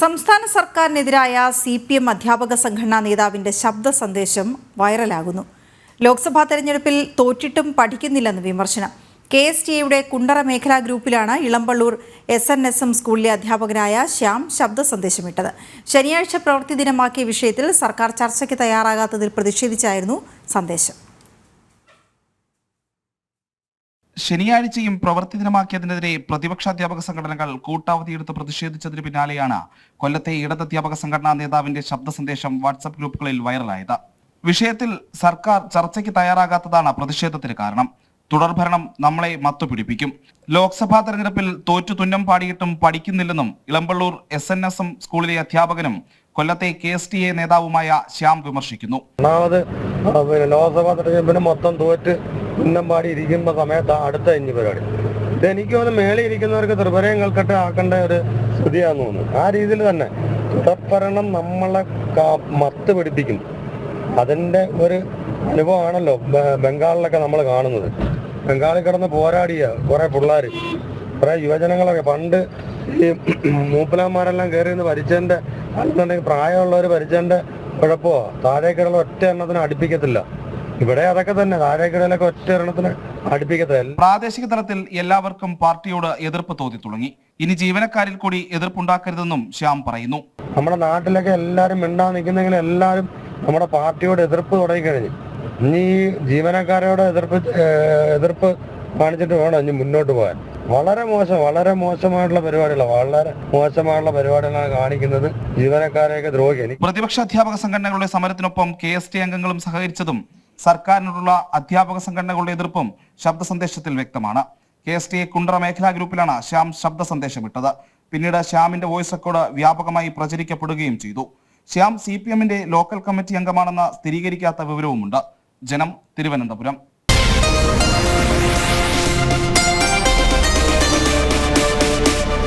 സംസ്ഥാന സർക്കാരിനെതിരായ C P M അധ്യാപക സംഘടനാ നേതാവിന്റെ ശബ്ദ സന്ദേശം വൈറലാകുന്നു. ലോക്സഭാ തെരഞ്ഞെടുപ്പിൽ തോറ്റിട്ടും പഠിക്കുന്നില്ലെന്ന് വിമർശനം. കെ എസ് ടി എയുടെ കുണ്ടറ മേഖലാ ഗ്രൂപ്പിലാണ് Elampalloor S N S M സ്കൂളിലെ അധ്യാപകനായ ശ്യാം ശബ്ദ സന്ദേശമിട്ടത്. ശനിയാഴ്ച പ്രവൃത്തി ദിനമാക്കിയ വിഷയത്തിൽ സർക്കാർ ചർച്ചയ്ക്ക് തയ്യാറാകാത്തതിൽ പ്രതിഷേധിച്ചായിരുന്നു സന്ദേശം. ശനിയാഴ്ചയും പ്രവൃത്തി ദിനമാക്കിയതിനെതിരെ പ്രതിപക്ഷ അധ്യാപക സംഘടനകൾ കൂട്ടാവധിയെടുത്ത് പ്രതിഷേധിച്ചതിന് പിന്നാലെയാണ് കൊല്ലത്തെ ഇടത് അധ്യാപക സംഘടനാ നേതാവിന്റെ ശബ്ദ സന്ദേശം വാട്സപ്പ് ഗ്രൂപ്പുകളിൽ വൈറലായത്. വിഷയത്തിൽ സർക്കാർ ചർച്ചയ്ക്ക് തയ്യാറാകാത്തതാണ് പ്രതിഷേധത്തിന് കാരണം. തുടർഭരണം നമ്മളെ മത്തുപിടിപ്പിക്കും. ലോക്സഭാ തെരഞ്ഞെടുപ്പിൽ തോറ്റു തുന്നം പാടിയിട്ടും പഠിക്കുന്നില്ലെന്നും Elampalloor S N S M സ്കൂളിലെ അധ്യാപകനും കൊല്ലത്തെ കെ എസ് ടി എ നേതാവുമായ ശ്യാം വിമർശിക്കുന്നു. ലോക്സഭാ തെരഞ്ഞെടുപ്പിന് മൊത്തം തോറ്റ് ഉന്നം പാടി ഇരിക്കുന്ന സമയത്ത് അടുത്ത അഞ്ച് പരിപാടി ഇത് എനിക്ക് തോന്നുന്നു മേളിൽ ഇരിക്കുന്നവർക്ക് ത്രിപുരയും കൽക്കട്ട ആക്കേണ്ട ഒരു സ്ഥിതിയാന്ന് തോന്നുന്നു. ആ രീതിയിൽ തന്നെ തുടർഭരണം നമ്മളെ മത്ത് പിടിപ്പിക്കും. അതിന്റെ ഒരു അനുഭവമാണല്ലോ ബംഗാളിലൊക്കെ നമ്മൾ കാണുന്നത്. ബംഗാളിൽ കിടന്ന് പോരാടിയ കുറെ പിള്ളേർ കുറെ യുവജനങ്ങളൊക്കെ പണ്ട് ഈ മൂപ്പലാന്മാരെല്ലാം കയറി നിന്ന് ഭരിച്ചതിന്റെ അല്ലെന്നുണ്ടെങ്കിൽ പ്രായമുള്ളവർ ഭരിച്ചതിന്റെ കുഴപ്പമോ. താഴേക്കിടയിൽ ഒറ്റ എണ്ണത്തിന് അടുപ്പിക്കത്തില്ല. ഇവിടെ അതൊക്കെ തന്നെ താഴേക്കിടയിലൊക്കെ ഒറ്റ അടുപ്പിക്കത്തില്ല? പ്രാദേശിക തലത്തിൽ എല്ലാവർക്കും പാർട്ടിയോട് എതിർപ്പ് തോന്നി തുടങ്ങി. ഇനി ജീവനക്കാരിൽ കൂടി എതിർപ്പുണ്ടാക്കരുതെന്നും ശ്യാം പറയുന്നു. നമ്മുടെ നാട്ടിലൊക്കെ എല്ലാവരും മിണ്ടാ നിൽക്കുന്നെങ്കിൽ എല്ലാവരും നമ്മുടെ പാർട്ടിയോട് എതിർപ്പ് തുടങ്ങിക്കഴിഞ്ഞു. ഇനി ജീവനക്കാരോട് എതിർപ്പ് എതിർപ്പ് കാണിച്ചിട്ട് വേണം ഇനി മുന്നോട്ട് പോകാൻ. വളരെ മോശം വളരെ മോശമായിട്ടുള്ള പരിപാടികളാണ് വളരെ മോശമായിട്ടുള്ള പരിപാടികളാണ് കാണിക്കുന്നത് ജീവനക്കാരെയൊക്കെ ദ്രോഹിക്കുക പ്രതിപക്ഷ അധ്യാപക സംഘടനകളുടെ സമരത്തിനൊപ്പം കെ എസ് ടി അംഗങ്ങളും സഹകരിച്ചതും സർക്കാരിനോടുള്ള അധ്യാപക സംഘടനകളുടെ എതിർപ്പും ശബ്ദ സന്ദേശത്തിൽ വ്യക്തമാണ്. കെ എസ് ടി കുണ്ടറ മേഖലാ ഗ്രൂപ്പിലാണ് ശ്യാം ശബ്ദ സന്ദേശം ഇട്ടത് പിന്നീട് ശ്യാമിന്റെ വോയിസ് റെക്കോർഡ് വ്യാപകമായി പ്രചരിക്കപ്പെടുകയും ചെയ്തു. ശ്യാം സി പി എമ്മിന്റെ ലോക്കൽ കമ്മിറ്റി അംഗമാണെന്ന് സ്ഥിരീകരിക്കാത്ത വിവരവുമുണ്ട്. ജനം തിരുവനന്തപുരം.